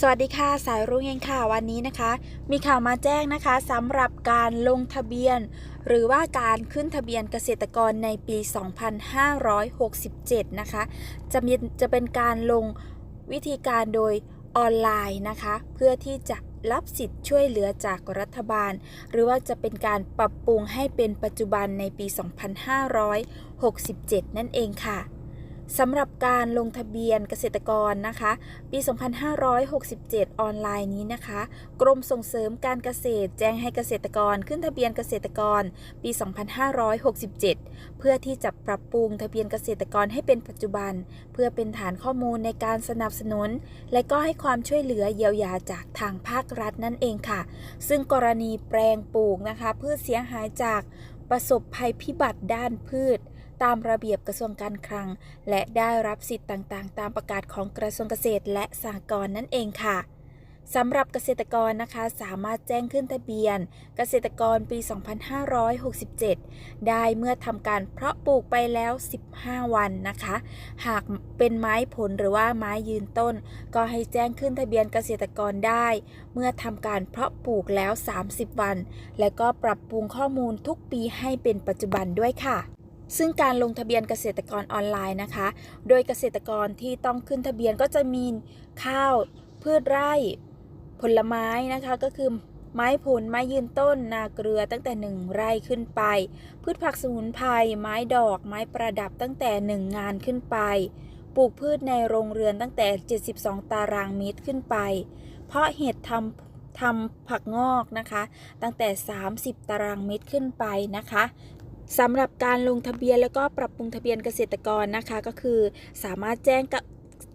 สวัสดีค่ะ สายรุ่งเองค่ะวันนี้นะคะ มีข่าวมาแจ้งนะคะสำหรับการลงทะเบียน หรือว่าการขึ้นทะเบียนเกษตรกรในปี 2567 นะคะ จะมีจะเป็นการลงวิธีการโดยออนไลน์นะคะ เพื่อที่จะรับสิทธิ์ช่วยเหลือจากรัฐบาล หรือว่าจะเป็นการปรับปรุงให้เป็นปัจจุบันในปี 2567 นั่นเองค่ะ สำหรับการลงทะเบียนเกษตรกรนะคะ ปี 2567 ออนไลน์นี้นะคะ กรมส่งเสริมการเกษตรแจ้งให้เกษตรกรขึ้นทะเบียนเกษตรกร ปี 2567 เพื่อที่จะปรับปรุงทะเบียนเกษตรกรให้เป็นปัจจุบัน เพื่อเป็นฐานข้อมูลในการสนับสนุน และก็ให้ความช่วยเหลือเยียวยาจากทางภาครัฐนั่นเองค่ะ ซึ่งกรณีแปลงปลูกนะคะพืชเสียหายจากประสบภัยพิบัติด้านพืช ตามระเบียบกระทรวงการคลัง และได้รับสิทธิ์ต่างๆ ตามประกาศของกระทรวงเกษตรและสหกรณ์นั่นเองค่ะสำหรับเกษตรกรนะคะสามารถแจ้งขึ้นทะเบียน เกษตรกรปี 2567 ได้เมื่อทำการเพาะปลูกไปแล้ว 15 วันนะคะ หากเป็นไม้ผลหรือว่าไม้ยืนต้น ก็ให้แจ้งขึ้นทะเบียนเกษตรกรได้ เมื่อทำการเพาะปลูกแล้ว 30 วัน และก็ปรับปรุงข้อมูลทุกปีให้เป็นปัจจุบันด้วยค่ะ ซึ่งการลงทะเบียนเกษตรกรออนไลน์นะคะ โดยเกษตรกรที่ต้องขึ้นทะเบียนก็จะมีข้าวพืชไร่ ผลไม้นะคะ ก็คือไม้ผล ไม้ยืนต้น นาเกลือตั้งแต่ 1 ไร่ขึ้นไป พืชผักสมุนไพร ไม้ดอก ไม้ประดับตั้งแต่ 1 งานขึ้นไป ปลูกพืชในโรงเรือนตั้งแต่ 72 ตารางเมตรขึ้นไป เพราะเห็ดทำทำผักงอกนะคะ ตั้งแต่ 30 ตารางเมตรขึ้นไปนะคะ สำหรับการลงทะเบียนแล้วก็ปรับปรุงทะเบียนเกษตรกรนะคะ ก็คือสามารถแจ้งกับ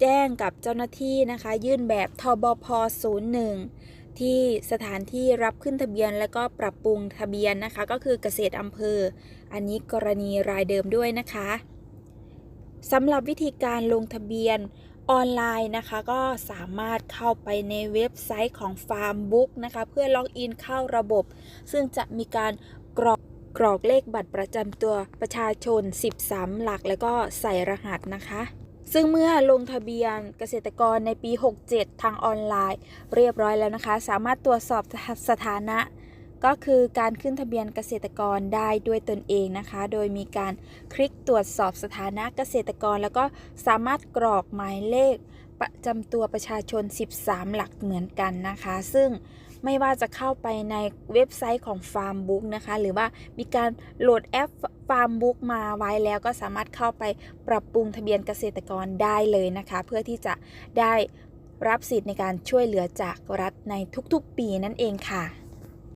แจ้งกับเจ้าหน้าที่นะคะ ยื่นแบบทบพ 01 ที่สถานที่รับขึ้นทะเบียนแล้วก็ปรับปรุงทะเบียนนะคะ ก็คือเกษตรอำเภอ อันนี้กรณีรายเดิมด้วยนะคะสำหรับวิธีการลงทะเบียนออนไลน์นะคะ ก็สามารถเข้าไปในเว็บไซต์ของ Farmbook นะคะ เพื่อล็อกอินเข้าระบบ ซึ่งจะมีการกรอก กรอกเลขบัตรประจำตัวประชาชน 13 หลักแล้วก็ใส่รหัสนะคะ ซึ่งเมื่อลงทะเบียนเกษตรกรในปี 67 ทางออนไลน์ เรียบร้อยแล้วนะคะ สามารถตรวจสอบสถานะ ก็คือการขึ้นทะเบียนเกษตรกรได้ด้วยตนเองนะคะ โดยมีการคลิกตรวจสอบสถานะเกษตรกร แล้วก็สามารถกรอกหมายเลขประจำตัวประชาชน 13 หลักเหมือนกันนะคะ ซึ่ง ไม่ว่าจะเข้าไปในเว็บไซต์ของ Farmbook นะคะ หรือว่ามีการโหลดแอป Farmbook มาไว้แล้วก็สามารถเข้าไปปรับปรุงทะเบียนเกษตรกรได้เลยนะคะ เพื่อที่จะได้รับสิทธิ์ในการช่วยเหลือจากรัฐในทุกๆปีนั่นเองค่ะ